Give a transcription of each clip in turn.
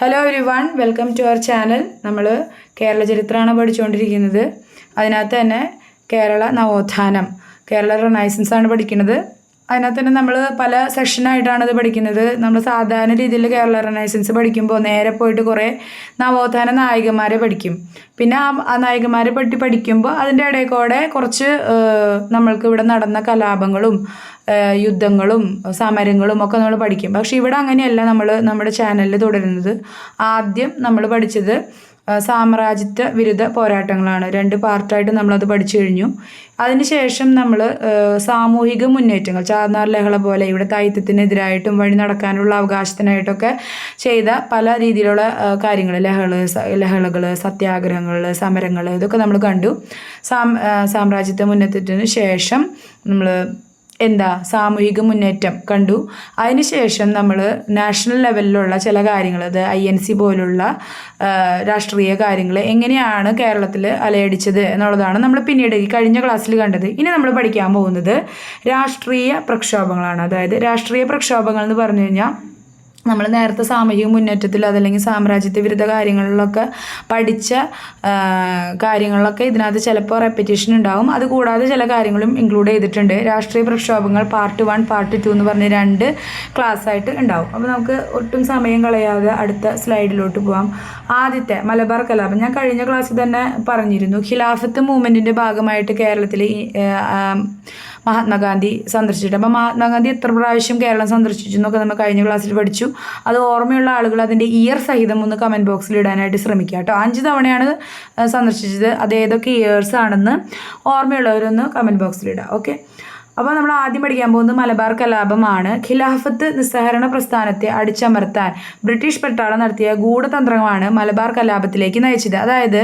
Hello everyone welcome to our channel നമ്മൾ കേരള ചരിത്രമാണ് പഠിച്ചുകൊണ്ടിരിക്കുന്നത്. അതിനകത്ത് തന്നെ കേരള നവോത്ഥാനം കേരള റിനൈസൻസ് ആണ് പഠിക്കുന്നത്. അതിനകത്ത് തന്നെ നമ്മൾ പല സെഷനായിട്ടാണ് ഇത് പഠിക്കുന്നത്. നമ്മൾ സാധാരണ രീതിയിൽ കേരള റിനൈസൻസ് പഠിക്കുമ്പോൾ നേരെ പോയിട്ട് കുറേ നവോത്ഥാന നായികന്മാരെ പഠിക്കും. പിന്നെ ആ നായകന്മാരെ പറ്റി പഠിക്കുമ്പോൾ അതിന്റെ ഇടയിൽ കൂടെ കുറച്ച് നമ്മൾക്ക് ഇവിടെ നടന്ന കലാപങ്ങളും യുദ്ധങ്ങളും സമരങ്ങളും ഒക്കെ നമ്മൾ പഠിക്കും. പക്ഷെ ഇവിടെ അങ്ങനെയല്ല നമ്മൾ നമ്മുടെ ചാനലിൽ തുടരുന്നത്. ആദ്യം നമ്മൾ പഠിച്ചത് സാമ്രാജ്യത്വ വിരുദ്ധ പോരാട്ടങ്ങളാണ്. രണ്ട് പാർട്ടായിട്ട് നമ്മളത് പഠിച്ചു കഴിഞ്ഞു. അതിനുശേഷം നമ്മൾ സാമൂഹിക മുന്നേറ്റങ്ങൾ ചാർന്നാർ ലഹള പോലെ ഇവിടെ തായിത്യത്തിനെതിരായിട്ടും വഴി നടക്കാനുള്ള അവകാശത്തിനായിട്ടൊക്കെ ചെയ്ത പല രീതിയിലുള്ള കാര്യങ്ങൾ. ലഹള ലഹളകൾ സത്യാഗ്രഹങ്ങൾ സമരങ്ങൾ ഇതൊക്കെ നമ്മൾ കണ്ടു. സാം സാമ്രാജ്യത്വ മുന്നേറ്റത്തിന് ശേഷം നമ്മൾ എന്താ സാമൂഹിക മുന്നേറ്റം കണ്ടു. അതിനുശേഷം നമ്മൾ നാഷണൽ ലെവലിലുള്ള ചില കാര്യങ്ങൾ അത് ഐ എൻ സി പോലുള്ള രാഷ്ട്രീയ കാര്യങ്ങൾ എങ്ങനെയാണ് കേരളത്തിൽ അലയടിച്ചത് എന്നുള്ളതാണ് നമ്മൾ പിന്നീട് ഈ കഴിഞ്ഞ ക്ലാസ്സിൽ കണ്ടത്. ഇനി നമ്മൾ പഠിക്കാൻ പോകുന്നത് രാഷ്ട്രീയ പ്രക്ഷോഭങ്ങളാണ്. അതായത് രാഷ്ട്രീയ പ്രക്ഷോഭങ്ങൾ എന്ന് പറഞ്ഞു കഴിഞ്ഞാൽ നമ്മൾ നേരത്തെ സാമൂഹിക മുന്നേറ്റത്തിൽ അതല്ലെങ്കിൽ സാമ്രാജ്യത്വ വിരുദ്ധ കാര്യങ്ങളിലൊക്കെ പഠിച്ച കാര്യങ്ങളിലൊക്കെ ഇതിനകത്ത് ചിലപ്പോൾ റെപ്പറ്റീഷൻ ഉണ്ടാവും. അതുകൂടാതെ ചില കാര്യങ്ങളും ഇൻക്ലൂഡ് ചെയ്തിട്ടുണ്ട്. രാഷ്ട്രീയ പ്രക്ഷോഭങ്ങൾ പാർട്ട് വൺ പാർട്ട് ടു എന്ന് പറഞ്ഞ രണ്ട് ക്ലാസ് ആയിട്ട് ഉണ്ടാവും. അപ്പോൾ നമുക്ക് ഒട്ടും സമയം കളയാതെ അടുത്ത സ്ലൈഡിലോട്ട് പോകാം ആദ്യത്തെ മലബാർ കലാപം. ഞാൻ കഴിഞ്ഞ ക്ലാസ്സിൽ തന്നെ പറഞ്ഞിരുന്നു. ഖിലാഫത്ത് മൂവ്മെന്റിന്റെ ഭാഗമായിട്ട് കേരളത്തിൽ മഹാത്മാഗാന്ധി സന്ദർശിച്ചിട്ട്. അപ്പോൾ മഹാത്മാഗാന്ധി എത്ര പ്രാവശ്യം കേരളം സന്ദർശിച്ചു എന്നൊക്കെ നമ്മൾ കഴിഞ്ഞ ക്ലാസ്സിൽ പഠിച്ചു. അത് ഓർമ്മയുള്ള ആളുകൾ അതിന്റെ ഇയർ സഹിതം ഒന്ന് കമന്റ് ബോക്സിൽ ഇടാനായിട്ട് ശ്രമിക്കുക കേട്ടോ. അഞ്ച് തവണയാണ് സന്ദർശിച്ചത്. അത് ഏതൊക്കെ ഇയേഴ്സ് ആണെന്ന് ഓർമ്മയുള്ളവരൊന്ന് കമന്റ് ബോക്സിൽ ഇടുക ഓക്കെ അപ്പോൾ നമ്മൾ ആദ്യം പഠിക്കാൻ പോകുന്നത് മലബാർ കലാപമാണ്. ഖിലാഫത്ത് നിസ്സഹരണ പ്രസ്ഥാനത്തെ അടിച്ചമർത്താൻ ബ്രിട്ടീഷ് പട്ടാളം നടത്തിയ ഗൂഢതന്ത്രമാണ് മലബാർ കലാപത്തിലേക്ക് നയിച്ചത്. അതായത്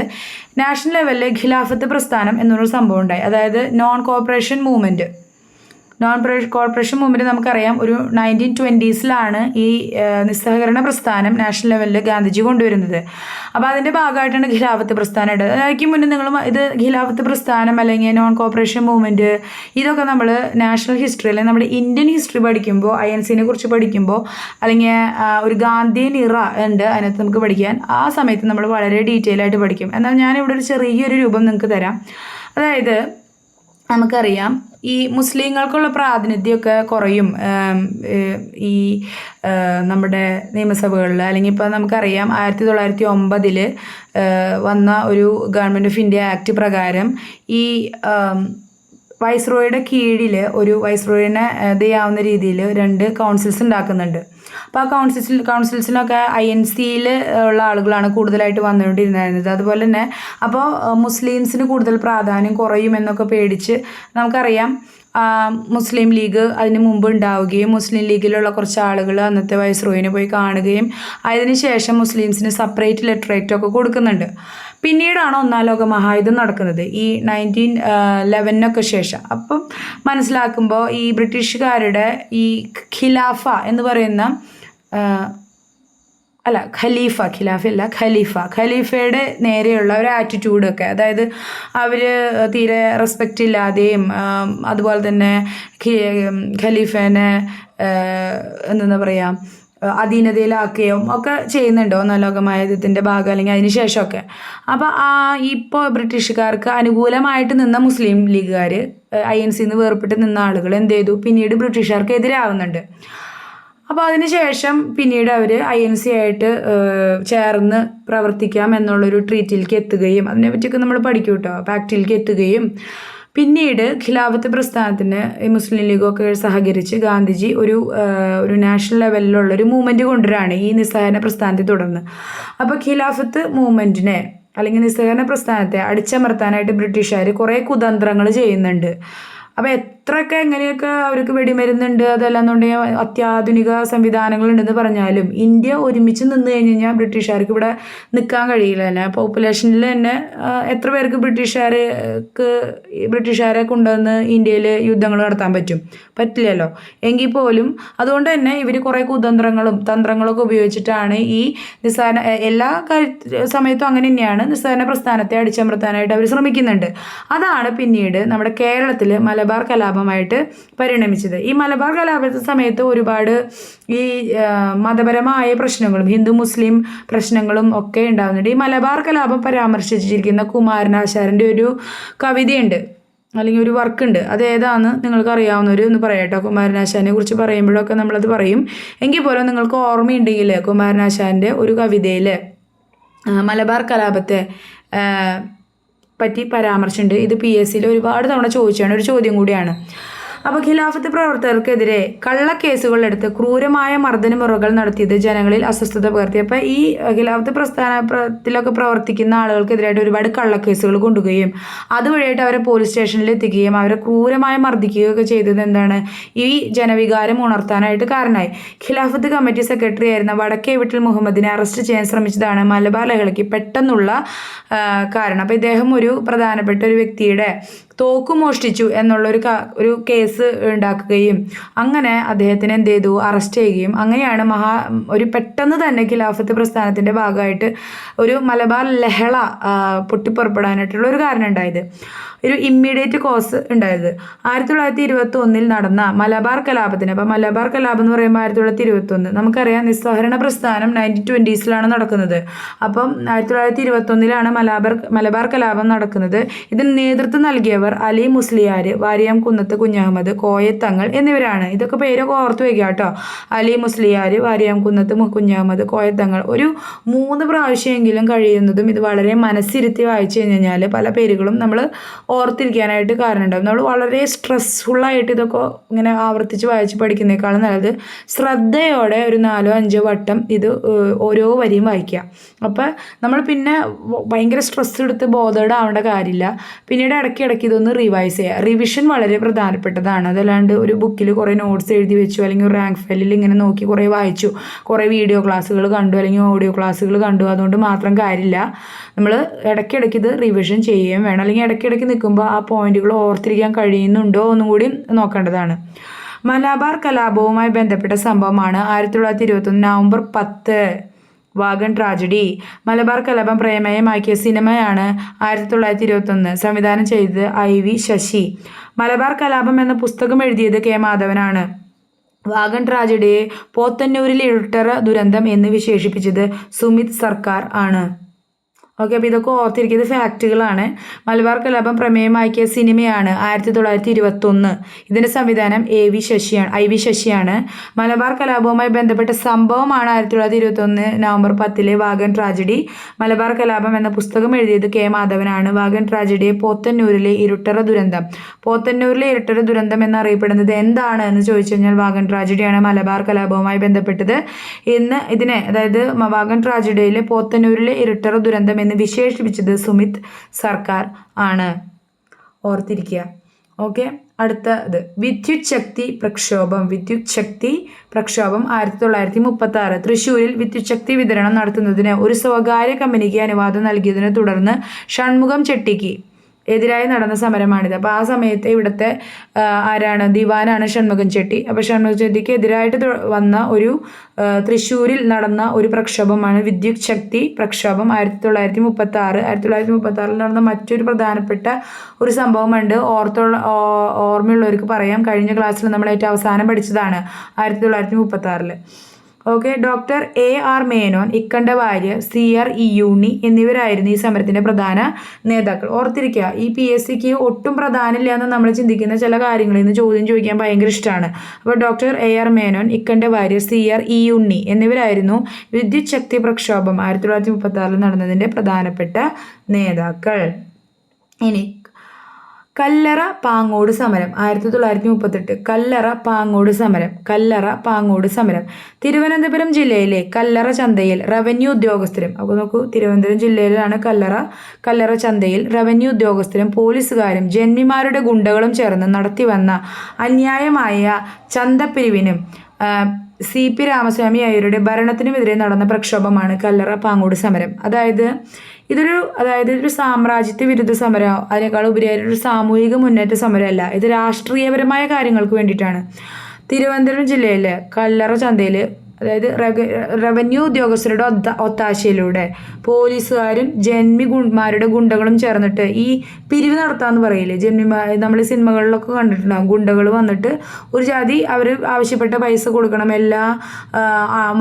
നാഷണൽ ലെവലിലെ ഖിലാഫത്ത് പ്രസ്ഥാനം എന്നൊരു സംഭവം ഉണ്ടായി. അതായത് non cooperation movement non corporation movement നമുക്കറിയാം ഒരു നയന്റീൻ ട്വന്റീസിലാണ് ഈ നിസ്സഹകരണ പ്രസ്ഥാനം നാഷണൽ ലെവലിൽ ഗാന്ധിജി കൊണ്ടുവരുന്നത്. അപ്പോൾ അതിന്റെ ഭാഗമായിട്ടാണ് ഖിലാഫത്ത് പ്രസ്ഥാനം ഇടുന്നത്. അതായിരിക്കും മുന്നേ നിങ്ങൾ ഇത് ഖിലാഫത്ത് പ്രസ്ഥാനം അല്ലെങ്കിൽ നോൺ കോർപ്പറേഷൻ മൂവ്മെന്റ് ഇതൊക്കെ നമ്മൾ നാഷണൽ ഹിസ്റ്ററി അല്ലെങ്കിൽ നമ്മുടെ ഇന്ത്യൻ ഹിസ്റ്ററി പഠിക്കുമ്പോൾ ഐ എൻ സിനെ കുറിച്ച് പഠിക്കുമ്പോൾ അല്ലെങ്കിൽ ഒരു ഗാന്ധിയൻ ഇറ ഉണ്ട് അതിനകത്ത് നമുക്ക് പഠിക്കാൻ ആ സമയത്ത് നമ്മൾ വളരെ ഡീറ്റെയിൽ ആയിട്ട് പഠിക്കും. എന്നാൽ ഞാനിവിടെ ഒരു ചെറിയൊരു രൂപം നിങ്ങൾക്ക് തരാം. അതായത് നമുക്കറിയാം ഈ മുസ്ലിങ്ങൾക്കുള്ള പ്രാതിനിധ്യമൊക്കെ കുറയും. ഈ നമ്മുടെ നിയമസഭകളിൽ അല്ലെങ്കിൽ ഇപ്പോൾ നമുക്കറിയാം ആയിരത്തി തൊള്ളായിരത്തി ഒമ്പതിൽ വന്ന ഒരു ഗവൺമെന്റ് ഓഫ് ഇന്ത്യ ആക്ട് പ്രകാരം ഈ വൈസ്രോയുടെ കീഴിൽ ഒരു വൈസ്രോയിനെ ഇത് ചെയ്യാവുന്ന രീതിയിൽ രണ്ട് കൗൺസിൽസ് ഉണ്ടാക്കുന്നുണ്ട്. അപ്പോൾ ആ കൗൺസിൽസിൽ കൗൺസിൽസിനൊക്കെ ഐ എൻ സിയിൽ ഉള്ള ആളുകളാണ് കൂടുതലായിട്ട് വന്നുകൊണ്ടിരുന്നത്. അതുപോലെ തന്നെ അപ്പോൾ മുസ്ലിംസിന് കൂടുതൽ പ്രാധാന്യം കുറയുമെന്നൊക്കെ പേടിച്ച് നമുക്കറിയാം. മുസ്ലിം ലീഗ് അതിന് മുമ്പ് ഉണ്ടാവുകയും മുസ്ലിം ലീഗിലുള്ള കുറച്ച് ആളുകൾ അന്നത്തെ വൈസ്രോയിനെ പോയി കാണുകയും അതിനുശേഷം മുസ്ലിംസിന് സെപ്പറേറ്റ് ലെറ്ററേറ്റ് ഒക്കെ കൊടുക്കുന്നുണ്ട്. പിന്നീടാണ് ഒന്നാം ലോക മഹായുദ്ധം നടക്കുന്നത്. ഈ നയന്റീൻ ലെവനൊക്കെ ശേഷം. അപ്പം മനസ്സിലാക്കുമ്പോൾ ഈ ബ്രിട്ടീഷുകാരുടെ ഈ ഖിലാഫ എന്ന് പറയുന്ന അല്ല ഖലീഫ ഖിലാഫല്ല ഖലീഫ. ഖലീഫയുടെ നേരെയുള്ള ഒരു ആറ്റിറ്റ്യൂഡൊക്കെ അതായത് അവർ തീരെ റെസ്പെക്റ്റ് ഇല്ലാതെയും അതുപോലെ തന്നെ ഖലീഫേനെ എന്താ പറയുക അധീനതയിലാക്കുകയും ഒക്കെ ചെയ്യുന്നുണ്ട് ഒന്നാം ലോകമഹായുദ്ധത്തിന്റെ ഭാഗം അല്ലെങ്കിൽ അതിന് ശേഷമൊക്കെ. അപ്പോൾ ആ ഇപ്പോൾ ബ്രിട്ടീഷുകാർക്ക് അനുകൂലമായിട്ട് നിന്ന മുസ്ലിം ലീഗുകാർ ഐ എൻ സിന്ന് വേർപെട്ട് നിന്ന ആളുകൾ എന്ത് ചെയ്തു? പിന്നീട് ബ്രിട്ടീഷുകാർക്ക് എതിരാവുന്നുണ്ട്. അപ്പോൾ അതിനുശേഷം പിന്നീട് അവർ ഐ എൻ സി ആയിട്ട് ചേർന്ന് പ്രവർത്തിക്കാം എന്നുള്ളൊരു ട്രീറ്റിലേക്ക് എത്തുകയും അതിനെപ്പറ്റിയൊക്കെ നമ്മൾ പഠിക്കും കേട്ടോ പാക്റ്റിലേക്ക് എത്തുകയും പിന്നീട് ഖിലാഫത്ത് പ്രസ്ഥാനത്തിന് മുസ്ലിം ലീഗൊക്കെ സഹകരിച്ച് ഗാന്ധിജി ഒരു ഒരു നാഷണൽ ലെവലിലുള്ള ഒരു മൂവ്മെന്റ് കൊണ്ടുവരാണ് ഈ നിസ്സഹകരണ പ്രസ്ഥാനത്തെ തുടർന്ന്. അപ്പോൾ ഖിലാഫത്ത് മൂവ്മെന്റിനെ അല്ലെങ്കിൽ നിസ്സഹകരണ പ്രസ്ഥാനത്തെ അടിച്ചമർത്താനായിട്ട് ബ്രിട്ടീഷുകാർ കുറേ കുതന്ത്രങ്ങൾ ചെയ്യുന്നുണ്ട്. അപ്പോൾ എത്രയൊക്കെ എങ്ങനെയൊക്കെ അവർക്ക് വെടിമരുന്നുണ്ട് അതല്ലാന്നുണ്ടെങ്കിൽ അത്യാധുനിക സംവിധാനങ്ങളുണ്ടെന്ന് പറഞ്ഞാലും ഇന്ത്യ ഒരുമിച്ച് നിന്ന് കഴിഞ്ഞ് കഴിഞ്ഞാൽ ബ്രിട്ടീഷുകാർക്ക് ഇവിടെ നിൽക്കാൻ കഴിയില്ല തന്നെ. പോപ്പുലേഷനിൽ തന്നെ എത്ര പേർക്ക് ബ്രിട്ടീഷുകാർക്ക് ബ്രിട്ടീഷുകാരെ കൊണ്ടുവന്ന് ഇന്ത്യയിൽ യുദ്ധങ്ങൾ നടത്താൻ പറ്റും? പറ്റില്ലല്ലോ. എങ്കിൽ പോലും അതുകൊണ്ട് തന്നെ ഇവർ കുറേ കുതന്ത്രങ്ങളും തന്ത്രങ്ങളൊക്കെ ഉപയോഗിച്ചിട്ടാണ് ഈ നിസ്സാരണ എല്ലാ സമയത്തും അങ്ങനെ തന്നെയാണ് നിസ്സാരണ പ്രസ്ഥാനത്തെ അടിച്ചമർത്താനായിട്ട് അവർ ശ്രമിക്കുന്നുണ്ട്. അതാണ് പിന്നീട് നമ്മുടെ കേരളത്തിൽ മലബാർ കലാപം കലാപമായിട്ട് പരിണമിച്ചത്. ഈ മലബാർ കലാപത്തെ സമയത്ത് ഒരുപാട് ഈ മതപരമായ പ്രശ്നങ്ങളും ഹിന്ദു മുസ്ലിം പ്രശ്നങ്ങളും ഒക്കെ ഉണ്ടാകുന്നുണ്ട് ഈ മലബാർ കലാപം പരാമർശിച്ചിരിക്കുന്ന കുമാരനാശാരന്റെ ഒരു കവിതയുണ്ട്. അല്ലെങ്കിൽ ഒരു വർക്കുണ്ട്. അത് ഏതാന്ന് നിങ്ങൾക്ക് അറിയാവുന്നവർ ഒന്ന് പറയട്ടോ. കുമാരനാശാനെ കുറിച്ച് പറയുമ്പോഴൊക്കെ നമ്മളത് പറയും. എങ്കിൽ പോലും നിങ്ങൾക്ക് ഓർമ്മയുണ്ടെങ്കിൽ കുമാരനാശാന്റെ ഒരു കവിതയിൽ മലബാർ കലാപത്തെ പറ്റി പരാമർശമുണ്ട് ഇത് പി എസ് സിയിൽ ഒരുപാട് തവണ ചോദിച്ചാണ്. ഒരു ചോദ്യം കൂടിയാണ്. അപ്പോൾ ഖിലാഫത്ത് പ്രവർത്തകർക്കെതിരെ കള്ളക്കേസുകളെടുത്ത് ക്രൂരമായ മർദ്ദനമുറകൾ നടത്തിയത് ജനങ്ങളിൽ അസ്വസ്ഥത പകർത്തി അപ്പോൾ ഈ ഖിലാഫത്ത് പ്രസ്ഥാനത്തിലൊക്കെ പ്രവർത്തിക്കുന്ന ആളുകൾക്കെതിരായിട്ട് ഒരുപാട് കള്ളക്കേസുകൾ കൊണ്ടുവയും അതുവഴിയായിട്ട് അവരെ പോലീസ് സ്റ്റേഷനിൽ എത്തിക്കുകയും അവരെ ക്രൂരമായി മർദ്ദിക്കുകയൊക്കെ ചെയ്തത് എന്താണ്? ഈ ജനവികാരം ഉണർത്താനായിട്ട് കാരണമായി. ഖിലാഫത്ത് കമ്മിറ്റി സെക്രട്ടറി ആയിരുന്ന വടക്കേ വീട്ടിൽ മുഹമ്മദിനെ അറസ്റ്റ് ചെയ്യാൻ ശ്രമിച്ചതാണ് മലബാർ ലഹളയ്ക്ക് പെട്ടെന്നുള്ള കാരണം. അപ്പോൾ ഇദ്ദേഹം ഒരു പ്രധാനപ്പെട്ട ഒരു വ്യക്തിയുടെ തോക്ക് മോഷ്ടിച്ചു എന്നുള്ളൊരു ഒരു കേസ് ഉണ്ടാക്കുകയും അങ്ങനെ അദ്ദേഹത്തിനെ എന്ത് ചെയ്തു? അറസ്റ്റ് ചെയ്യുകയും അങ്ങനെയാണ് മഹാ ഒരു പെട്ടെന്ന് തന്നെ ഖിലാഫത്ത് പ്രസ്ഥാനത്തിന്റെ ഭാഗമായിട്ട് ഒരു മലബാർ ലഹള പൊട്ടിപ്പുറപ്പെടാനായിട്ടുള്ള ഒരു കാരണം ഉണ്ടായത്. ഒരു ഇമ്മീഡിയറ്റ് കോസ് ഉണ്ടായത്. ആയിരത്തി തൊള്ളായിരത്തി ഇരുപത്തി ഒന്നിൽ നടന്ന മലബാർ കലാപത്തിന് അപ്പോൾ മലബാർ കലാപം എന്ന് പറയുമ്പോൾ ആയിരത്തി തൊള്ളായിരത്തി ഇരുപത്തി ഒന്ന് നമുക്കറിയാം നിസ്സഹരണ പ്രസ്ഥാനം നയന്റീൻ ട്വന്റീസിലാണ് നടക്കുന്നത്. അപ്പം ആയിരത്തി തൊള്ളായിരത്തി ഇരുപത്തി ഒന്നിലാണ് മലബാർ മലബാർ കലാപം നടക്കുന്നത്. ഇതിന് നേതൃത്വം നൽകിയവർ അലി മുസ്ലിയാർ വാരിയം കുന്നത്ത് കുഞ്ഞഹമ്മദ് കോയത്തങ്ങൾ എന്നിവരാണ്. ഇതൊക്കെ പേരൊക്കെ ഓർത്ത് വയ്ക്കുക കേട്ടോ. അലി മുസ്ലിയാർ വാരിയം കുന്നത്ത് മു- കുഞ്ഞഹമ്മദ് കോയത്തങ്ങൾ ഒരു മൂന്ന് പ്രാവശ്യമെങ്കിലും കഴിയുന്നതും ഇത് വളരെ മനസ്സിരുത്തി വായിച്ചു കഴിഞ്ഞ് കഴിഞ്ഞാൽ പല പേരുകളും നമ്മൾ ഓർത്തിരിക്കാനായിട്ട് കാരണമുണ്ടാകും നമ്മൾ വളരെ സ്ട്രെസ്ഫുള്ളായിട്ട് ഇതൊക്കെ ഇങ്ങനെ ആവർത്തിച്ച് വായിച്ച് പഠിക്കുന്നേക്കാളും നല്ലത് ശ്രദ്ധയോടെ ഒരു നാലോ അഞ്ചോ വട്ടം ഇത് ഓരോ വരിയും വായിക്കുക. അപ്പോൾ നമ്മൾ പിന്നെ ഭയങ്കര സ്ട്രെസ് എടുത്ത് ബോധേഡ് ആവേണ്ട കാര്യമില്ല. പിന്നീട് ഇടയ്ക്ക് ഇടയ്ക്ക് ഇതൊന്ന് റിവൈസ് ചെയ്യുക റിവിഷൻ വളരെ പ്രധാനപ്പെട്ടതാണ്. അതല്ലാണ്ട് ഒരു ബുക്കിൽ കുറേ നോട്ട്സ് എഴുതി വെച്ചു അല്ലെങ്കിൽ ഒരു റാങ്ക് ഫയലിൽ ഇങ്ങനെ നോക്കി കുറേ വായിച്ചു കുറേ വീഡിയോ ക്ലാസ്സുകൾ കണ്ടു അല്ലെങ്കിൽ ഓഡിയോ ക്ലാസ്സുകൾ കണ്ടു. അതുകൊണ്ട് മാത്രം കാര്യമില്ല. നമ്മൾ ഇടയ്ക്കിടയ്ക്ക് ഇത് റിവിഷൻ ചെയ്യുകയും വേണം. അല്ലെങ്കിൽ ഇടയ്ക്കിടയ്ക്ക് നിൽക്കുമ്പോൾ ആ പോയിന്റുകൾ ഓർത്തിരിക്കാൻ കഴിയുന്നുണ്ടോ എന്നും കൂടി നോക്കേണ്ടതാണ്. മലബാർ കലാപവുമായി ബന്ധപ്പെട്ട സംഭവമാണ് ആയിരത്തി തൊള്ളായിരത്തി ഇരുപത്തൊന്ന് നവംബർ പത്ത്. Wagon tragedy. മലബാർ കലാപം പ്രമേയമാക്കിയ സിനിമയാണ് ആയിരത്തി തൊള്ളായിരത്തി ഇരുപത്തൊന്ന് സംവിധാനം ചെയ്തത് ഐ വി ശശി. മലബാർ കലാപം എന്ന പുസ്തകം എഴുതിയത് കെ മാധവനാണ്. വാഗൺ ട്രാജഡിയെ പോത്തന്നൂരിൽ ഇരുട്ടറ ദുരന്തം എന്ന് വിശേഷിപ്പിച്ചത് സുമിത് സർക്കാർ ആണ്. ഓക്കെ അപ്പോൾ ഇതൊക്കെ ഓർത്തിരിക്കുന്നത് ഫാക്റ്റുകളാണ്. മലബാർ കലാപം പ്രമേയമാക്കിയ സിനിമയാണ് ആയിരത്തി തൊള്ളായിരത്തി ഇരുപത്തൊന്ന് ഇതിന്റെ സംവിധാനം എ വി ശശിയാണ് ഐ വി ശശിയാണ്. മലബാർ കലാപവുമായി ബന്ധപ്പെട്ട സംഭവമാണ് ആയിരത്തി തൊള്ളായിരത്തി ഇരുപത്തൊന്ന് നവംബർ പത്തിലെ വാഗൻ ട്രാജഡി. മലബാർ കലാപം എന്ന പുസ്തകം എഴുതിയത് കെ മാധവനാണ്. വാഗൻ ട്രാജഡിയെ പോത്തന്നൂരിലെ ഇരുട്ടറ ദുരന്തം. പോത്തന്നൂരിലെ ഇരുട്ടറ ദുരന്തം എന്നറിയപ്പെടുന്നത് എന്താണ് എന്ന് ചോദിച്ചു കഴിഞ്ഞാൽ വാഗൻ ട്രാജഡിയാണ് മലബാർ കലാപവുമായി ബന്ധപ്പെട്ടത്. ഇന്ന് ഇതിനെ അതായത് വാഗൻ ട്രാജഡിയിലെ പോത്തന്നൂരിലെ ഇരുട്ടറ ദുരന്തം എന്ന് വിശേഷിപ്പിച്ചത് സുമിത് സർക്കാർ ആണ്. ഓർത്തിരിക്കുക. ഓക്കെ അടുത്തത് വിദ്യുത് ശക്തി പ്രക്ഷോഭം. വിദ്യുത് ശക്തി പ്രക്ഷോഭം ആയിരത്തി തൊള്ളായിരത്തി മുപ്പത്തി ആറ് തൃശ്ശൂരിൽ വിദ്യുത് ശക്തി വിതരണം നടത്തുന്നതിന് ഒരു സ്വകാര്യ കമ്പനിക്ക് അനുവാദം നൽകിയതിനെ തുടർന്ന് ഷൺമുഖം ചെട്ടിക്ക് എതിരായി നടന്ന സമരമാണിത്. അപ്പോൾ ആ സമയത്ത് ഇവിടുത്തെ ആരാണ്? ദിവാനാണ് ഷൺമുഖം ചെട്ടി. അപ്പോൾ ഷൺമുഖം ചെട്ടിക്ക് എതിരായിട്ട് വന്ന ഒരു തൃശ്ശൂരിൽ നടന്ന ഒരു പ്രക്ഷോഭമാണ് വിദ്യുത് ശക്തി പ്രക്ഷോഭം. ആയിരത്തി തൊള്ളായിരത്തി മുപ്പത്തി ആറ് ആയിരത്തി തൊള്ളായിരത്തി മുപ്പത്തി ആറിൽ നടന്ന മറ്റൊരു പ്രധാനപ്പെട്ട ഒരു സംഭവമുണ്ട്. ഓർത്തുള്ള ഓർമ്മയുള്ളവർക്ക് പറയാം. കഴിഞ്ഞ ക്ലാസ്സിൽ നമ്മൾ ഏറ്റവും അവസാനം പഠിച്ചതാണ് ആയിരത്തി തൊള്ളായിരത്തി മുപ്പത്തി ആറിൽ okay doctor A R Menon Ikkanda Warrier C R E Iyyunni എന്നിവരായിരുന്നു ഈ സമരത്തിന്റെ പ്രധാന നേതാക്കൾ. ഓർത്തിരിക്കുക ഈ പി എസ് സിക്ക് ഒട്ടും പ്രാധാന്യമില്ല എന്ന് നമ്മൾ ചിന്തിക്കുന്ന ചില കാര്യങ്ങളിൽ നിന്ന് ചോദ്യം ചോദിക്കാൻ ഭയങ്കര ഇഷ്ടമാണ്. അപ്പോൾ doctor A R Menon Ikkanda Warrier C R E Iyyunni എന്നിവരായിരുന്നു വിദ്യുത് ശക്തി പ്രക്ഷോഭം ആയിരത്തി തൊള്ളായിരത്തി മുപ്പത്തി ആറിൽ നടന്നതിന്റെ പ്രധാനപ്പെട്ട നേതാക്കൾ. ഇനി കല്ലറ പാങ്ങോട് സമരം. ആയിരത്തി തൊള്ളായിരത്തി മുപ്പത്തെട്ട് കല്ലറ പാങ്ങോട് സമരം. കല്ലറ പാങ്ങോട് സമരം. തിരുവനന്തപുരം ജില്ലയിലെ കല്ലറ ചന്തയിൽ റവന്യൂ ഉദ്യോഗസ്ഥരും അപ്പോൾ നോക്കൂ തിരുവനന്തപുരം ജില്ലയിലാണ് കല്ലറ കല്ലറ ചന്തയിൽ റവന്യൂ ഉദ്യോഗസ്ഥരും പോലീസുകാരും ജന്മിമാരുടെ ഗുണ്ടകളും ചേർന്ന് നടത്തിവന്ന അന്യായമായ ചന്തപ്പിരിവിനും സി പി രാമസ്വാമി അയ്യരുടെ ഭരണത്തിനുമെതിരെ നടന്ന പ്രക്ഷോഭമാണ് കല്ലറ പാങ്ങോട് സമരം. അതായത് ഇതൊരു അതായത് ഇതൊരു സാമ്രാജ്യത്വ വിരുദ്ധ സമരം അതിനേക്കാൾ ഉപരിയായിട്ട് ഒരു സാമൂഹിക മുന്നേറ്റ സമരമല്ല. ഇത് രാഷ്ട്രീയപരമായ കാര്യങ്ങൾക്ക് വേണ്ടിയിട്ടാണ്. തിരുവനന്തപുരം ജില്ലയിലെ കല്ലറ ചന്തയിൽ അതായത് റവന്യൂ ഉദ്യോഗസ്ഥരുടെ ഒത്ത ഒത്താശയിലൂടെ പോലീസുകാരും ജന്മി ജന്മിമാരുടെ ഗുണ്ടകളും ചേർന്നിട്ട് ഈ പിരിവ് നടത്താന്ന് പറയില്ലേ? ജന്മിമാർ നമ്മൾ സിനിമകളിലൊക്കെ കണ്ടിട്ടുണ്ടാകും ഗുണ്ടകൾ വന്നിട്ട് ഒരു ജാതി അവർ ആവശ്യപ്പെട്ട പൈസ കൊടുക്കണം എല്ലാ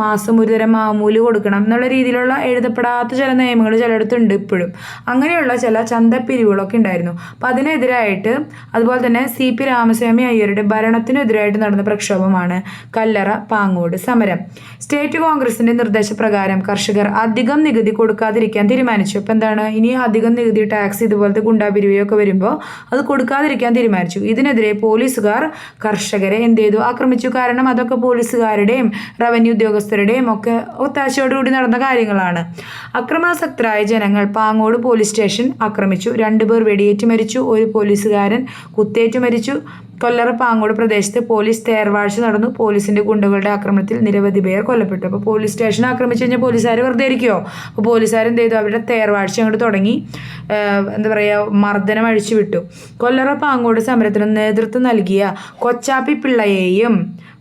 മാസം ഒരു തരം മാമൂൽ കൊടുക്കണം എന്നുള്ള രീതിയിലുള്ള എഴുതപ്പെടാത്ത ചില നിയമങ്ങൾ ചിലയിടത്തുണ്ട് ഇപ്പോഴും. അങ്ങനെയുള്ള ചില ചന്തപ്പിരിവുകളൊക്കെ ഉണ്ടായിരുന്നു. അപ്പം അതിനെതിരായിട്ട് അതുപോലെ തന്നെ സി പി രാമസ്വാമി അയ്യരുടെ ഭരണത്തിനെതിരായിട്ട് നടന്ന പ്രക്ഷോഭമാണ് കല്ലറ പാങ്ങോട് സമരം. സ്റ്റേറ്റ് കോൺഗ്രസിന്റെ നിർദ്ദേശപ്രകാരം കർഷകർ അധികം നികുതി കൊടുക്കാതിരിക്കാൻ തീരുമാനിച്ചു. ഇപ്പം എന്താണ്? ഇനി അധികം നികുതി ടാക്സ് ഇതുപോലത്തെ ഗുണ്ടാപിരിവയൊക്കെ വരുമ്പോൾ അത് കൊടുക്കാതിരിക്കാൻ തീരുമാനിച്ചു. ഇതിനെതിരെ പോലീസുകാർ കർഷകരെ എന്ത് ചെയ്തു? ആക്രമിച്ചു. കാരണം അതൊക്കെ പോലീസുകാരുടെയും റവന്യൂ ഉദ്യോഗസ്ഥരുടെയും ഒക്കെ ഒത്താശയോടുകൂടി നടന്ന കാര്യങ്ങളാണ്. അക്രമാസക്തരായ ജനങ്ങൾ പാങ്ങോട് പോലീസ് സ്റ്റേഷൻ ആക്രമിച്ചു. രണ്ടുപേർ വെടിയേറ്റ് മരിച്ചു. ഒരു പോലീസുകാരൻ കുത്തേറ്റ് മരിച്ചു. കൊല്ലറ പാങ്ങോട് പ്രദേശത്ത് പോലീസ് തേർവാഴ്ച നടന്നു. പോലീസിന്റെ ഗുണ്ടകളുടെ ആക്രമണത്തിൽ നിരവധി പേർ കൊല്ലപ്പെട്ടു. അപ്പോൾ പോലീസ് സ്റ്റേഷൻ ആക്രമിച്ചു കഴിഞ്ഞാൽ പോലീസുകാർ വെറുതെ ഇരിക്കുമോ അപ്പോൾ പോലീസുകാർ എന്ത് ചെയ്തു? അവരുടെ തേർവാഴ്ച അങ്ങോട്ട് തുടങ്ങി. എന്താ പറയുക മർദ്ദനം അഴിച്ചു വിട്ടു. കൊല്ലറ പാങ്ങോട് സമരത്തിന് നേതൃത്വം നൽകിയ കൊച്ചാപ്പി പിള്ളയെയും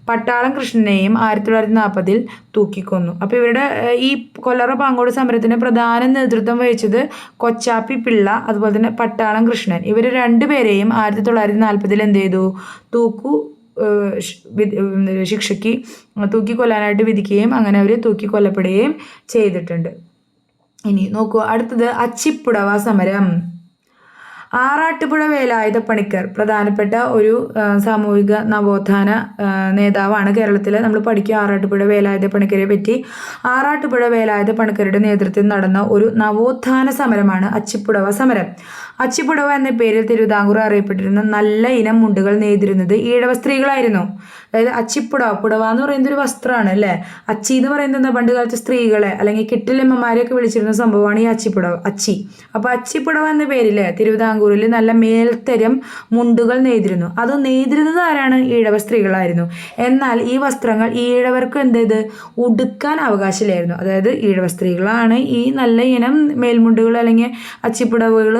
പട്ടാളം കൃഷ്ണനെയും ആയിരത്തി തൊള്ളായിരത്തി നാൽപ്പതിൽ തൂക്കിക്കൊന്നു. അപ്പോൾ ഇവരുടെ ഈ കൊല്ലറ പാങ്ങോട് സമരത്തിന് പ്രധാന നേതൃത്വം വഹിച്ചത് കൊച്ചാപ്പി പിള്ള അതുപോലെ തന്നെ പട്ടാളം കൃഷ്ണൻ. ഇവർ രണ്ടുപേരെയും ആയിരത്തി തൊള്ളായിരത്തി നാൽപ്പതിൽ എന്ത് ചെയ്തു? തൂക്കു ശിക്ഷയ്ക്ക് തൂക്കിക്കൊല്ലാനായിട്ട് വിധിക്കുകയും അങ്ങനെ അവർ തൂക്കിക്കൊല്ലപ്പെടുകയും ചെയ്തിട്ടുണ്ട്. ഇനി നോക്കൂ അടുത്തത് അച്ചിപ്പുടവ സമരം. ആറാട്ടുപുഴ വേലായുധ പണിക്കർ പ്രധാനപ്പെട്ട ഒരു സാമൂഹിക നവോത്ഥാന നേതാവാണ് കേരളത്തിൽ നമ്മൾ പഠിക്കുക ആറാട്ടുപുഴ വേലായുധ പണിക്കരെ പറ്റി. ആറാട്ടുപുഴ വേലായുധ പണിക്കരുടെ നേതൃത്വത്തിൽ നടന്ന ഒരു നവോത്ഥാന സമരമാണ് അച്ചിപ്പുടവ സമരം. അച്ചിപ്പുടവ എന്ന പേരിൽ തിരുവിതാംകൂർ അറിയപ്പെട്ടിരുന്ന നല്ല ഇനം മുണ്ടുകൾ നെയ്തിരുന്നത് ഈഴവ സ്ത്രീകളായിരുന്നു. അതായത് അച്ചിപ്പുടവ പുടവ എന്ന് പറയുന്ന ഒരു വസ്ത്രമാണ് അല്ലേ? അച്ചി എന്ന് പറയുന്നത് എന്താ പണ്ട് കാലത്ത് സ്ത്രീകളെ അല്ലെങ്കിൽ കിട്ടിലമ്മമാരെയൊക്കെ വിളിച്ചിരുന്ന സംഭവമാണ് ഈ അച്ചിപ്പുടവ അച്ചി. അപ്പോൾ അച്ചിപ്പുടവ എന്ന പേരിൽ തിരുവിതാംകൂറിൽ നല്ല മേൽത്തരം മുണ്ടുകൾ നെയ്തിരുന്നു. അത് നെയ്തിരുന്നത് ആരാണ്? ഈഴവ സ്ത്രീകളായിരുന്നു. എന്നാൽ ഈ വസ്ത്രങ്ങൾ ഈഴവർക്ക് എന്ത് ചെയ്ത്? ഉടുക്കാൻ അവകാശമില്ലായിരുന്നു അതായത് ഈഴവ സ്ത്രീകളാണ് ഈ നല്ല ഇനം മേൽമുണ്ടുകൾ അല്ലെങ്കിൽ അച്ചിപ്പുടവുകൾ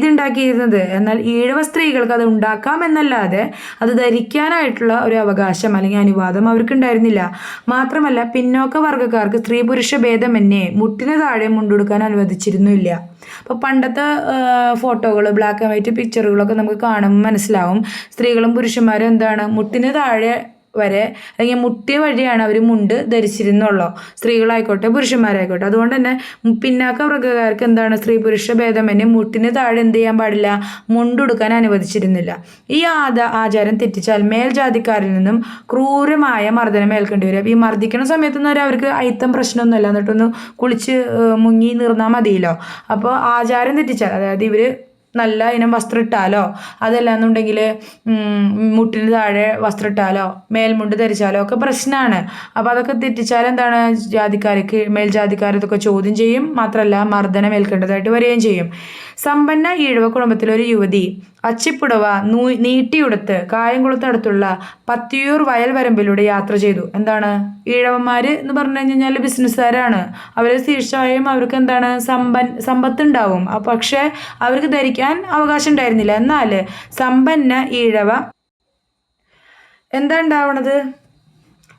നെയ്തുണ്ടാക്കിയിരുന്നത് എന്നാൽ ഈഴവ സ്ത്രീകൾക്ക് അത് ഉണ്ടാക്കാം എന്നല്ലാതെ അത് ധരിക്കാനായിട്ടുള്ള ഒരു അവകാശം അല്ലെങ്കിൽ അനുവാദം അവർക്കുണ്ടായിരുന്നില്ല. മാത്രമല്ല പിന്നോക്ക വർഗക്കാർക്ക് സ്ത്രീ പുരുഷ ഭേദമന്യേ മുട്ടിന് താഴെ മുണ്ടുടുക്കാൻ അനുവദിച്ചിരുന്നില്ല അപ്പോൾ പണ്ടത്തെ ഫോട്ടോകൾ ബ്ലാക്ക് ആൻഡ് വൈറ്റ് പിക്ചറുകളൊക്കെ നമുക്ക് കാണുമ്പോൾ മനസ്സിലാവും സ്ത്രീകളും പുരുഷന്മാരും എന്താണ് മുട്ടിന് താഴെ വരെ അല്ലെങ്കിൽ മുട്ടിയ വഴിയാണ് അവർ മുണ്ട് ധരിച്ചിരുന്നുള്ളൂ. സ്ത്രീകളായിക്കോട്ടെ പുരുഷന്മാരായിക്കോട്ടെ. അതുകൊണ്ട് തന്നെ പിന്നാക്ക വർഗക്കാർക്ക് എന്താണ്? സ്ത്രീ പുരുഷ ഭേദമന്യേ മുട്ടിന് താഴെ എന്ത് ചെയ്യാൻ പാടില്ല? മുണ്ടുടുക്കാൻ അനുവദിച്ചിരുന്നില്ല. ഈ ആദ ആചാരം തെറ്റിച്ചാൽ മേൽജാതിക്കാരിൽ നിന്നും ക്രൂരമായ മർദ്ദനം ഏൽക്കേണ്ടി വരും. ഈ മർദ്ദിക്കുന്ന സമയത്തൊന്നും അവർക്ക് അയിത്തം പ്രശ്നമൊന്നുമില്ല. എന്നിട്ടൊന്ന് കുളിച്ച് മുങ്ങി നിർന്നാൽ മതിയല്ലോ. അപ്പോൾ ആചാരം തെറ്റിച്ചാൽ അതായത് ഇവർ നല്ല ഇനം വസ്ത്രം ഇട്ടാലോ അതല്ല എന്നുണ്ടെങ്കിൽ മുട്ടിന് താഴെ വസ്ത്രം ഇട്ടാലോ മേൽമുണ്ട് ധരിച്ചാലോ? ഒക്കെ പ്രശ്നമാണ് അപ്പോൾ അതൊക്കെ തെറ്റിച്ചാൽ എന്താണ് ജാതിക്കാർക്ക് മേൽജാതിക്കാരതൊക്കെ ചോദ്യം ചെയ്യും. മാത്രമല്ല മർദ്ദനം ഏൽക്കേണ്ടതായിട്ട് വരികയും ചെയ്യും. സമ്പന്ന ഈഴവ കുടുംബത്തിലെ ഒരു യുവതി അച്ചിപ്പുടവ നൂ നീട്ടിയുടുത്ത് കായംകുളത്തടുത്തുള്ള പത്തിയൂർ വയൽ വരമ്പിലൂടെ യാത്ര ചെയ്തു. എന്താണ്? ഈഴവന്മാർ എന്ന് പറഞ്ഞു കഴിഞ്ഞാൽ ബിസിനസ്സുകാരാണ്. അവർ തീർച്ചയായും അവർക്ക് എന്താണ്? സമ്പൻ സമ്പത്തുണ്ടാവും. പക്ഷേ അവർക്ക് ധരിക്കാൻ അവകാശം ഉണ്ടായിരുന്നില്ല എന്നാൽ സമ്പന്ന ഈഴവ എന്താ ഉണ്ടാവണത്?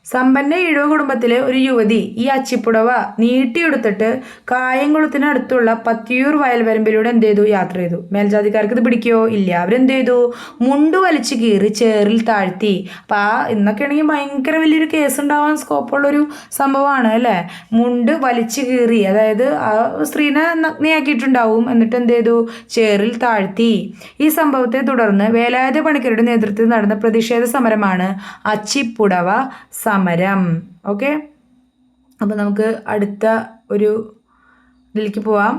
സമ്പന്ന ഇഴവ കുടുംബത്തിലെ ഒരു യുവതി ഈ അച്ചിപ്പുടവ നീട്ടിയെടുത്തിട്ട് കായംകുളത്തിനടുത്തുള്ള പത്തിയൂർ വയൽവരമ്പിലൂടെ എന്ത് ചെയ്തു? യാത്ര ചെയ്തു. മേൽജാതിക്കാർക്ക് ഇത് പിടിക്കുകയോ ഇല്ല. അവരെന്ത് ചെയ്തു? മുണ്ട് വലിച്ചു കീറി ചേറിൽ താഴ്ത്തി. അപ്പം ആ ഇന്നൊക്കെ ആണെങ്കിൽ ഭയങ്കര വലിയൊരു കേസ് ഉണ്ടാവാൻ സ്കോപ്പുള്ളൊരു സംഭവമാണ് അല്ലേ? മുണ്ട് വലിച്ചു കീറി. അതായത് ആ സ്ത്രീനെ നഗ്നയാക്കിയിട്ടുണ്ടാവും. എന്നിട്ട് എന്ത് ചെയ്തു? ചേറിൽ താഴ്ത്തി. ഈ സംഭവത്തെ തുടർന്ന് വേലായുധ പണിക്കരുടെ നേതൃത്വത്തിൽ നടന്ന പ്രതിഷേധ സമരമാണ് അച്ചിപ്പുടവ സമരം. ഓക്കെ? അപ്പോൾ നമുക്ക് അടുത്ത ഒരു ഇതിലേക്ക് പോവാം.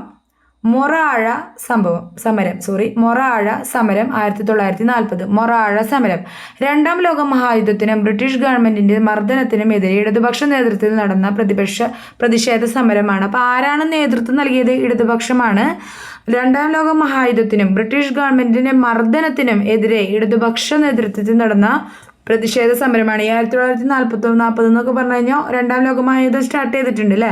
മൊറാഴ സംഭവം സമരം. സോറി മൊറാഴ സമരം ആയിരത്തി തൊള്ളായിരത്തി നാൽപ്പത് മൊറാഴ സമരം. രണ്ടാം ലോക മഹായുദ്ധത്തിനും ബ്രിട്ടീഷ് ഗവൺമെന്റിന്റെ മർദ്ദനത്തിനും എതിരെ ഇടതുപക്ഷ നേതൃത്വത്തിൽ നടന്ന പ്രതിപക്ഷ പ്രതിഷേധ സമരമാണ്. അപ്പോൾ ആരാണ് നേതൃത്വം നൽകിയത്? ഇടതുപക്ഷമാണ്. രണ്ടാം ലോക മഹായുദ്ധത്തിനും ബ്രിട്ടീഷ് ഗവൺമെന്റിന്റെ മർദ്ദനത്തിനും എതിരെ ഇടതുപക്ഷ നേതൃത്വത്തിൽ നടന്ന പ്രതിഷേധ സമരമാണ്. ഈ ആയിരത്തി തൊള്ളായിരത്തി നാൽപ്പത്തി നാൽപ്പത് എന്നൊക്കെ പറഞ്ഞു കഴിഞ്ഞാൽ രണ്ടാം ലോക മഹായുദ്ധം സ്റ്റാർട്ട് ചെയ്തിട്ടുണ്ട് അല്ലേ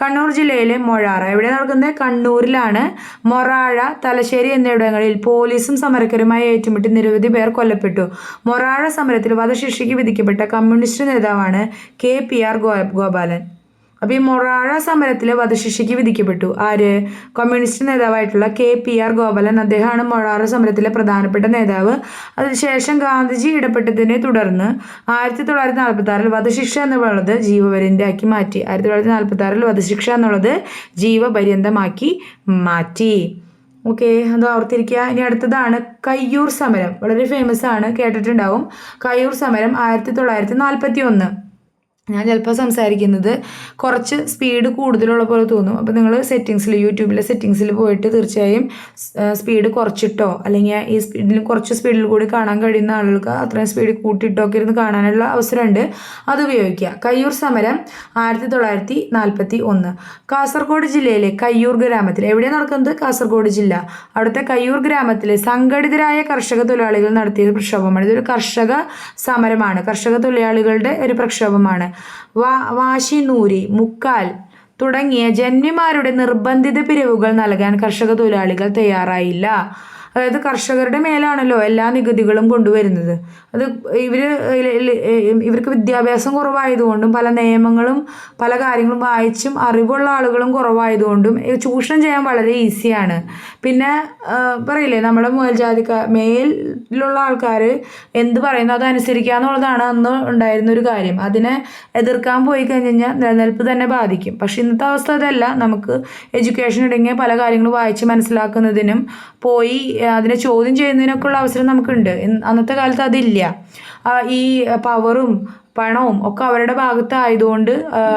കണ്ണൂർ ജില്ലയിലെ മൊഴാറ. എവിടെ നടക്കുന്നത് കണ്ണൂരിലാണ്. മൊറാഴ തലശ്ശേരി എന്നിവിടങ്ങളിൽ പോലീസും സമരക്കാരുമായി ഏറ്റുമുട്ടി നിരവധി പേർ കൊല്ലപ്പെട്ടു. മൊറാഴ സമരത്തിൽ വധശിക്ഷയ്ക്ക് വിധിക്കപ്പെട്ട കമ്മ്യൂണിസ്റ്റ് നേതാവാണ് കെ പി ആർ ഗോപാലൻ. അപ്പോൾ ഈ മൊറാഴ സമരത്തിൽ വധശിക്ഷയ്ക്ക് വിധിക്കപ്പെട്ടു. ആര്? കമ്മ്യൂണിസ്റ്റ് നേതാവായിട്ടുള്ള കെ പി ആർ ഗോപാലൻ അദ്ദേഹമാണ് മൊറാഴ സമരത്തിലെ പ്രധാനപ്പെട്ട നേതാവ്. അതിനുശേഷം ഗാന്ധിജി ഇടപെട്ടതിനെ തുടർന്ന് ആയിരത്തി തൊള്ളായിരത്തി നാൽപ്പത്തി ആറിൽ വധശിക്ഷ എന്നുള്ളത് ജീവപര്യന്തമാക്കി മാറ്റി. ആയിരത്തി തൊള്ളായിരത്തി നാൽപ്പത്തി ആറിൽ വധശിക്ഷ എന്നുള്ളത് ജീവപര്യന്തമാക്കി മാറ്റി. ഓക്കെ അത് ഓർത്തിരിക്കുക ഇനി അടുത്തതാണ് കയ്യൂർ സമരം. വളരെ ഫേമസ് ആണ്. കേട്ടിട്ടുണ്ടാവും. കയ്യൂർ സമരം ആയിരത്തി തൊള്ളായിരത്തി നാൽപ്പത്തി ഒന്ന് ഞാൻ ചിലപ്പോൾ സംസാരിക്കുന്നത് കുറച്ച് സ്പീഡ് കൂടുതലുള്ള പോലെ തോന്നും. അപ്പോൾ നിങ്ങൾ സെറ്റിങ്സിൽ യൂട്യൂബിലെ സെറ്റിങ്സിൽ പോയിട്ട് തീർച്ചയായും സ്പീഡ് കുറച്ചിട്ടോ അല്ലെങ്കിൽ ഈ സ്പീഡിൽ കുറച്ച് സ്പീഡിൽ കൂടി കാണാൻ കഴിയുന്ന ആളുകൾക്ക് അത്രയും സ്പീഡ് കൂട്ടിയിട്ടോ ഒക്കെ ഇരുന്ന് കാണാനുള്ള അവസരമുണ്ട്. അത് ഉപയോഗിക്കുക. കയ്യൂർ സമരം ആയിരത്തി തൊള്ളായിരത്തി നാൽപ്പത്തി ഒന്ന് കാസർഗോഡ് ജില്ലയിലെ കയ്യൂർ ഗ്രാമത്തിൽ എവിടെയാണ് നടക്കുന്നത്? കാസർഗോഡ് ജില്ല. അവിടുത്തെ കയ്യൂർ ഗ്രാമത്തിലെ സംഘടിതരായ കർഷക തൊഴിലാളികൾ നടത്തിയ പ്രക്ഷോഭമാണ്. ഇതൊരു കർഷക സമരമാണ്. കർഷക തൊഴിലാളികളുടെ ഒരു പ്രക്ഷോഭമാണ്. വാ വാശിനൂരി മുക്കാൽ തുടങ്ങിയ ജന്മിമാരുടെ നിർബന്ധിത പിരിവുകൾ നൽകാൻ കർഷക തൊഴിലാളികൾ തയ്യാറായില്ല. അതായത് കർഷകരുടെ മേലാണല്ലോ എല്ലാ നികുതികളും കൊണ്ടുവരുന്നത്. അത് ഇവർ ഇവർക്ക് വിദ്യാഭ്യാസം കുറവായതുകൊണ്ടും പല നിയമങ്ങളും പല കാര്യങ്ങളും വായിച്ചും അറിവുള്ള ആളുകളും കുറവായതുകൊണ്ടും ചൂഷണം ചെയ്യാൻ വളരെ ഈസിയാണ്. പിന്നെ പറയില്ലേ നമ്മുടെ മേൽജാതിക്ക മേലിലുള്ള ആൾക്കാർ എന്ത് പറയുന്നു അത് എന്നുള്ളതാണ് അന്ന് ഉണ്ടായിരുന്ന ഒരു കാര്യം. അതിനെ എതിർക്കാൻ പോയി കഴിഞ്ഞ് കഴിഞ്ഞാൽ നിലനിൽപ്പ് തന്നെ ബാധിക്കും. പക്ഷെ ഇന്നത്തെ അവസ്ഥ അതല്ല. നമുക്ക് എഡ്യൂക്കേഷൻ ഇടങ്ങിയ പല കാര്യങ്ങളും വായിച്ച് മനസ്സിലാക്കുന്നതിനും പോയി അതിനെ ചോദ്യം ചെയ്യുന്നതിനൊക്കെ ഉള്ള അവസരം നമുക്കുണ്ട്. അന്നത്തെ കാലത്ത് അതില്ല. ഈ പവറും പണവും ഒക്കെ അവരുടെ ഭാഗത്തായതുകൊണ്ട് ആയതുകൊണ്ട്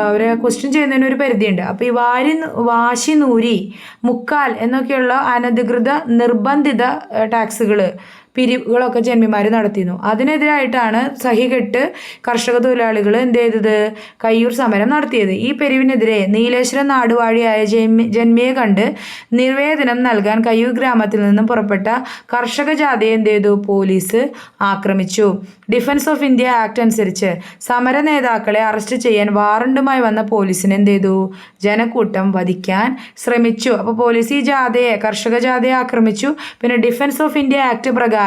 അവരെ ക്വസ്റ്റ്യൻ ചെയ്യുന്നതിന് ഒരു പരിധിയുണ്ട്. അപ്പോൾ ഈ വാരി വാശി നൂരി മുക്കാൽ എന്നൊക്കെയുള്ള അനധികൃത നിർബന്ധിത ടാക്സുകൾ പിരിവുകളൊക്കെ ജന്മിമാർ നടത്തിയിരുന്നു. അതിനെതിരായിട്ടാണ് സഹികെട്ട് കർഷക തൊഴിലാളികൾ എന്ത് ചെയ്തത് കയ്യൂർ സമരം നടത്തിയത്. ഈ പിരിവിനെതിരെ നീലേശ്വരം നാടുവാഴിയായ ജന്മി ജന്മിയെ കണ്ട് നിർവേദനം നൽകാൻ കയ്യൂർ ഗ്രാമത്തിൽ നിന്നും പുറപ്പെട്ട കർഷക ജാഥയെ എന്ത് ചെയ്തു പോലീസ് ആക്രമിച്ചു. ഡിഫൻസ് ഓഫ് ഇന്ത്യ ആക്ട് അനുസരിച്ച് സമര നേതാക്കളെ അറസ്റ്റ് ചെയ്യാൻ വാറണ്ടുമായി വന്ന പോലീസിനെ എന്ത് ചെയ്തു ജനക്കൂട്ടം വധിക്കാൻ ശ്രമിച്ചു. അപ്പോൾ പോലീസ് ഈ ജാഥയെ കർഷക ജാഥയെ ആക്രമിച്ചു. പിന്നെ ഡിഫൻസ് ഓഫ് ഇന്ത്യ ആക്ട് പ്രകാരം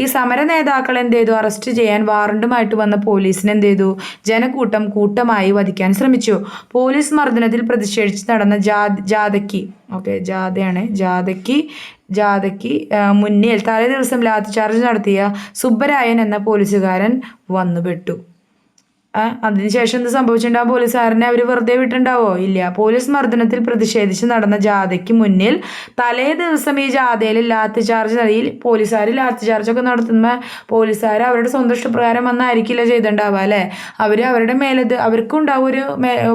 ഈ സമര നേതാക്കൾ എന്ത് ചെയ്തു? അറസ്റ്റ് ചെയ്യാൻ വാറണ്ടുമായിട്ട് വന്ന പോലീസിന് എന്ത് ചെയ്തു? ജനക്കൂട്ടം കൂട്ടമായി വധിക്കാൻ ശ്രമിച്ചു. പോലീസ് മർദ്ദനത്തിൽ പ്രതിഷേധിച്ച് നടന്ന ജാഥയ്ക്ക് ഓക്കെ ജാഥയാണ് ജാഥയ്ക്ക് ജാഥയ്ക്ക് മുന്നിൽ തലേ ദിവസം ലാത്തി ചാർജ് നടത്തിയ സുബ്ബരായൻ എന്ന പോലീസുകാരൻ വന്നുപെട്ടു. അതിനുശേഷം എന്ത് സംഭവിച്ചിട്ടുണ്ടാവും? പോലീസുകാരനെ അവർ വെറുതെ വിട്ടുണ്ടാവോ ഇല്ല. പോലീസ് മർദ്ദനത്തിൽ പ്രതിഷേധിച്ച് നടന്ന ജാഥയ്ക്ക് മുന്നിൽ തലേ ദിവസം ഈ ജാഥയിൽ ലാത്തി ചാർജ് നൽകി പോലീസുകാർ ലാത്തി ചാർജൊക്കെ നടത്തുമ്പോൾ പോലീസുകാർ അവരുടെ സ്വന്തം ഇഷ്ടപ്രകാരം വന്നായിരിക്കില്ല ചെയ്തിട്ടുണ്ടാവുക അല്ലേ? അവർ അവരുടെ മേലത് അവർക്കും ഉണ്ടാവും ഒരു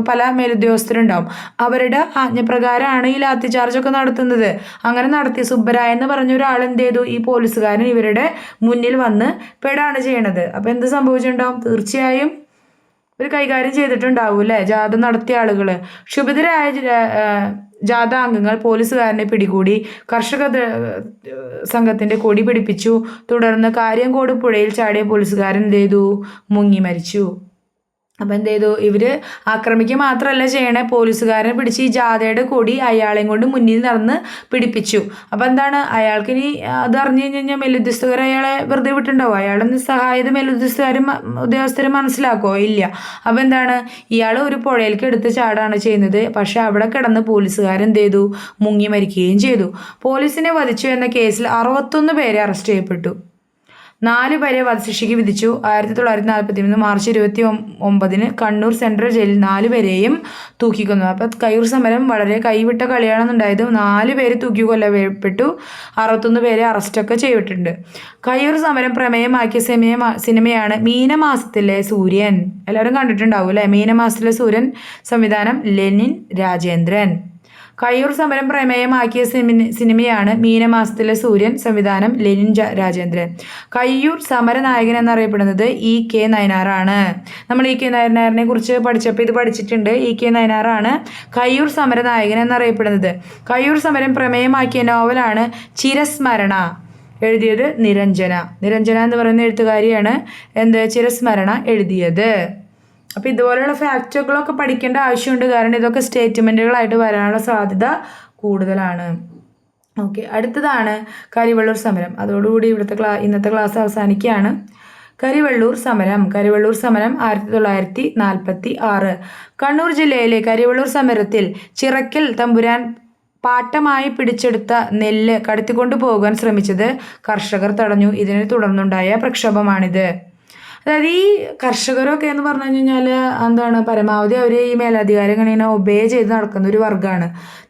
പല മേലുദ്യോഗസ്ഥരുണ്ടാവും. അവരുടെ ആജ്ഞപ്രകാരമാണ് ഈ ലാത്തി ചാർജൊക്കെ നടത്തുന്നത്. അങ്ങനെ നടത്തിയ സുബ്ബരായ എന്ന് പറഞ്ഞ ഒരാൾ എന്ത് ചെയ്തു? ഈ പോലീസുകാരൻ ഇവരുടെ മുന്നിൽ വന്ന് പെടാണ് ചെയ്യണത്. അപ്പോൾ എന്ത് സംഭവിച്ചിട്ടുണ്ടാവും? തീർച്ചയായും ഒരു കൈകാര്യം ചെയ്തിട്ടുണ്ടാവും അല്ലേ ജാഥ നടത്തിയ ആളുകൾ ക്ഷുഭിതരായ ജാഥ അംഗങ്ങൾ പോലീസുകാരനെ പിടികൂടി കർഷക സംഘത്തിന്റെ കൊടി പിടിപ്പിച്ചു. തുടർന്ന് കാര്യംകോട് പുഴയിൽ ചാടിയ പോലീസുകാരൻ എന്ത് ചെയ്തു? മുങ്ങി മരിച്ചു. അപ്പം എന്ത് ചെയ്തു? ഇവർ ആക്രമിക്കുക മാത്രമല്ല ചെയ്യണേ. പോലീസുകാരനെ പിടിച്ച് ഈ ജാഥയുടെ കൊടി അയാളെയും കൊണ്ട് മുന്നിൽ നടന്ന് പിടിപ്പിച്ചു. അപ്പം എന്താണ്? അയാൾക്ക് ഇനി അത് അറിഞ്ഞു കഴിഞ്ഞ് കഴിഞ്ഞാൽ അയാളെ വെറുതെ വിട്ടുണ്ടാവും അയാളെ നിസ്സഹായത മേലുദ്യോഗസ്ഥരും ഉദ്യോഗസ്ഥരും മനസ്സിലാക്കുമോ ഇല്ല. അപ്പം എന്താണ്? ഇയാൾ ഒരു പുഴയിലേക്ക് എടുത്ത് ചാടാണ് ചെയ്യുന്നത്. പക്ഷേ അവിടെ കിടന്ന് പോലീസുകാരൻ എന്ത് ചെയ്തു? മുങ്ങി മരിക്കുകയും ചെയ്തു. പോലീസിനെ വധിച്ചു എന്ന കേസിൽ അറുപത്തൊന്ന് പേരെ അറസ്റ്റ് ചെയ്യപ്പെട്ടു. നാല് പേരെ വധശിക്ഷയ്ക്ക് വിധിച്ചു. ആയിരത്തി തൊള്ളായിരത്തി നാൽപ്പത്തി മൂന്ന് മാർച്ച് ഇരുപത്തി ഒമ്പതിന് കണ്ണൂർ സെൻട്രൽ ജയിലിൽ നാല് പേരെയും തൂക്കിക്കൊന്നു. അപ്പോൾ കയ്യൂർ സമരം വളരെ കൈവിട്ട കളിയാണെന്നുണ്ടായത് നാല് പേര് തൂക്കി കൊല്ലപ്പെട്ടു. അറുപത്തൊന്ന് പേരെ അറസ്റ്റൊക്കെ ചെയ്തിട്ടുണ്ട്. കയ്യൂർ സമരം പ്രമേയമാക്കിയ സിനിമ സിനിമയാണ് മീനമാസത്തിലെ സൂര്യൻ. എല്ലാവരും കണ്ടിട്ടുണ്ടാവും അല്ലേ? മീനമാസത്തിലെ സൂര്യൻ സംവിധാനം ലെനിൻ രാജേന്ദ്രൻ. കയ്യൂർ സമരം പ്രമേയമാക്കിയ സിനിമ- സിനിമയാണ് മീനമാസത്തിലെ സൂര്യൻ സംവിധാനം ലെനിൻ രാജേന്ദ്രൻ. കയ്യൂർ സമരനായകൻ എന്നറിയപ്പെടുന്നത് ഇ കെ നയനാറാണ് നമ്മൾ ഇ കെ നയനാറിനെ കുറിച്ച് പഠിച്ചപ്പോൾ ഇത് പഠിച്ചിട്ടുണ്ട്. ഇ കെ നയനാറാണ് കയ്യൂർ സമരനായകൻ എന്നറിയപ്പെടുന്നത്. കയ്യൂർ സമരം പ്രമേയമാക്കിയ നോവലാണ് ചിരസ്മരണ. എഴുതിയത് നിരഞ്ജന. നിരഞ്ജന എന്ന് പറയുന്ന എഴുത്തുകാരിയാണ് എന്ത്? ചിരസ്മരണ എഴുതിയത്. അപ്പോൾ ഇതുപോലെയുള്ള ഫാക്റ്റുകളൊക്കെ പഠിക്കേണ്ട ആവശ്യമുണ്ട്. കാരണം ഇതൊക്കെ സ്റ്റേറ്റ്മെന്റുകളായിട്ട് വരാനുള്ള സാധ്യത കൂടുതലാണ്. ഓക്കെ അടുത്തതാണ് കരിവള്ളൂർ സമരം. അതോടുകൂടി ഇവിടുത്തെ ക്ലാ ഇന്നത്തെ ക്ലാസ് അവസാനിക്കുകയാണ്. കരിവള്ളൂർ സമരം. കരിവള്ളൂർ സമരം ആയിരത്തി തൊള്ളായിരത്തി നാൽപ്പത്തി ആറ് കണ്ണൂർ ജില്ലയിലെ കരിവള്ളൂർ സമരത്തിൽ ചിറക്കൽ തമ്പുരാൻ പാട്ടമായി പിടിച്ചെടുത്ത നെല്ല് കടത്തിക്കൊണ്ടു പോകാൻ ശ്രമിച്ചത് കർഷകർ തടഞ്ഞു. ഇതിനെ തുടർന്നുണ്ടായ പ്രക്ഷോഭമാണിത്. അതായത് ഈ കർഷകരൊക്കെ എന്ന് പറഞ്ഞു കഴിഞ്ഞാൽ എന്താണ് പരമാവധി അവർ ഈ മേലധികാരം ഇങ്ങനെ ഒബേ ചെയ്ത് നടക്കുന്ന ഒരു വർഗമാണ്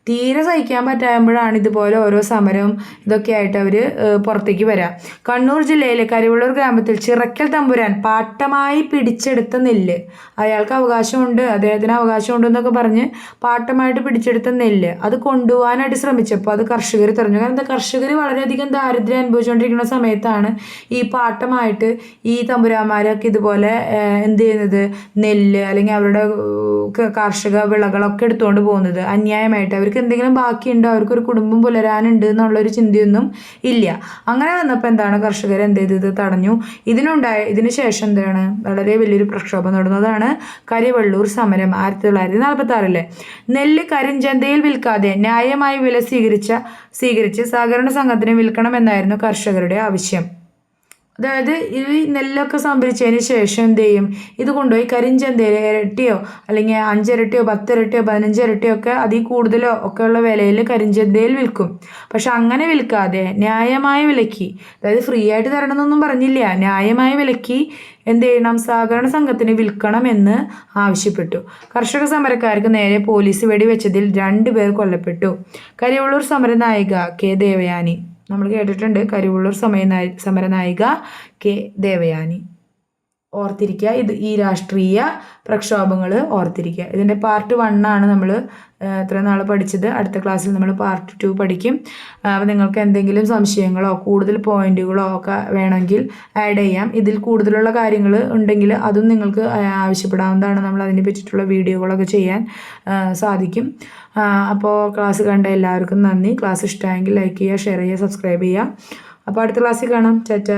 തീരെ സഹിക്കാൻ പറ്റാകുമ്പോഴാണ് ഇതുപോലെ ഓരോ സമരവും ഇതൊക്കെ ആയിട്ട് അവർ പുറത്തേക്ക് വരാം. കണ്ണൂർ ജില്ലയിലെ കരിവള്ളൂർ ഗ്രാമത്തിൽ ചിറക്കൽ തമ്പുരാൻ പാട്ടമായി പിടിച്ചെടുത്ത നെല്ല്. അയാൾക്ക് അവകാശമുണ്ട് അദ്ദേഹത്തിന് അവകാശമുണ്ട് എന്നൊക്കെ പറഞ്ഞ് പാട്ടമായിട്ട് പിടിച്ചെടുത്ത നെല്ല്. അത് കൊണ്ടുപോകാനായിട്ട് ശ്രമിച്ചപ്പോൾ അത് കർഷകർ തെരഞ്ഞു. കാരണം എന്താ കർഷകർ വളരെയധികം ദാരിദ്ര്യം അനുഭവിച്ചുകൊണ്ടിരിക്കുന്ന സമയത്താണ് ഈ പാട്ടമായിട്ട് ഈ തമ്പുരാന്മാരൊക്കെ ഇതുപോലെ എന്ത് ചെയ്യുന്നത്? നെല്ല് അല്ലെങ്കിൽ അവരുടെ കാർഷിക വിളകളൊക്കെ എടുത്തുകൊണ്ട് പോകുന്നത്. അന്യായമായിട്ട് അവർക്ക് എന്തെങ്കിലും ബാക്കിയുണ്ടോ? അവർക്കൊരു കുടുംബം പുലരാനുണ്ട് എന്നുള്ളൊരു ചിന്തയൊന്നും ഇല്ല. അങ്ങനെ വന്നപ്പോൾ എന്താണ് കർഷകർ എന്ത് ചെയ്തത് തടഞ്ഞു. ഇതിനുണ്ടായ ഇതിന് ശേഷം എന്താണ്? വളരെ വലിയൊരു പ്രക്ഷോഭം നടന്നതാണ് കരിവള്ളൂർ സമരം ആയിരത്തി തൊള്ളായിരത്തി നാൽപ്പത്തി ആറിലെ നെല്ല് കരിഞ്ചന്തയിൽ വിൽക്കാതെ ന്യായമായ വില സ്വീകരിച്ച സ്വീകരിച്ച് സഹകരണ സംഘത്തിന് വിൽക്കണമെന്നായിരുന്നു കർഷകരുടെ ആവശ്യം. അതായത് ഈ നെല്ലൊക്കെ സംഭരിച്ചതിന് ശേഷം എന്ത് ചെയ്യും? ഇത് കൊണ്ടുപോയി കരിഞ്ചന്തയിൽ ഇരട്ടിയോ അല്ലെങ്കിൽ അഞ്ചിരട്ടിയോ പത്തിരട്ടിയോ പതിനഞ്ചിരട്ടിയോ ഒക്കെ അതിൽ കൂടുതലോ ഒക്കെ ഉള്ള വിലയിൽ കരിഞ്ചന്തയിൽ വിൽക്കും. പക്ഷെ അങ്ങനെ വിൽക്കാതെ ന്യായമായ വിലയ്ക്ക് അതായത് ഫ്രീ ആയിട്ട് തരണമെന്നൊന്നും പറഞ്ഞില്ല ന്യായമായ വിലയ്ക്ക് എന്ത് ചെയ്യണം? സഹകരണ സംഘത്തിന് വിൽക്കണമെന്ന് ആവശ്യപ്പെട്ടു. കർഷക സമരക്കാർക്ക് നേരെ പോലീസ് വെടിവെച്ചതിൽ രണ്ടുപേർ കൊല്ലപ്പെട്ടു. കരിവള്ളൂർ സമരനായിക കെ ദേവയാനി. നമ്മൾ കേട്ടിട്ടുണ്ട്. കരുവുള്ളൂർ സമയനായി സമരനായിക കെ ദേവയാനി. ഓർത്തിരിക്കുക. ഇത് ഈ രാഷ്ട്രീയ പ്രക്ഷോഭങ്ങൾ ഓർത്തിരിക്കുക. ഇതിന്റെ പാർട്ട് വണ്ണാണ് നമ്മൾ ഇത്ര നാൾ പഠിച്ചത്? അടുത്ത ക്ലാസ്സിൽ നമ്മൾ പാർട്ട് ടു പഠിക്കും. അപ്പോൾ നിങ്ങൾക്ക് എന്തെങ്കിലും സംശയങ്ങളോ കൂടുതൽ പോയിന്റുകളോ ഒക്കെ വേണമെങ്കിൽ ആഡ് ചെയ്യാം. ഇതിൽ കൂടുതലുള്ള കാര്യങ്ങൾ ഉണ്ടെങ്കിൽ അതും നിങ്ങൾക്ക് ആവശ്യപ്പെടാവുന്നതാണ്. നമ്മൾ അതിനെ പറ്റിയിട്ടുള്ള വീഡിയോകളൊക്കെ ചെയ്യാൻ സാധിക്കും. അപ്പോൾ ക്ലാസ് കണ്ട എല്ലാവർക്കും നന്ദി. ക്ലാസ് ഇഷ്ടമായെങ്കിൽ ലൈക്ക് ചെയ്യുക ഷെയർ ചെയ്യുക സബ്സ്ക്രൈബ് ചെയ്യുക. അപ്പോൾ അടുത്ത ക്ലാസ്സിൽ കാണാം. ചാറ്റാ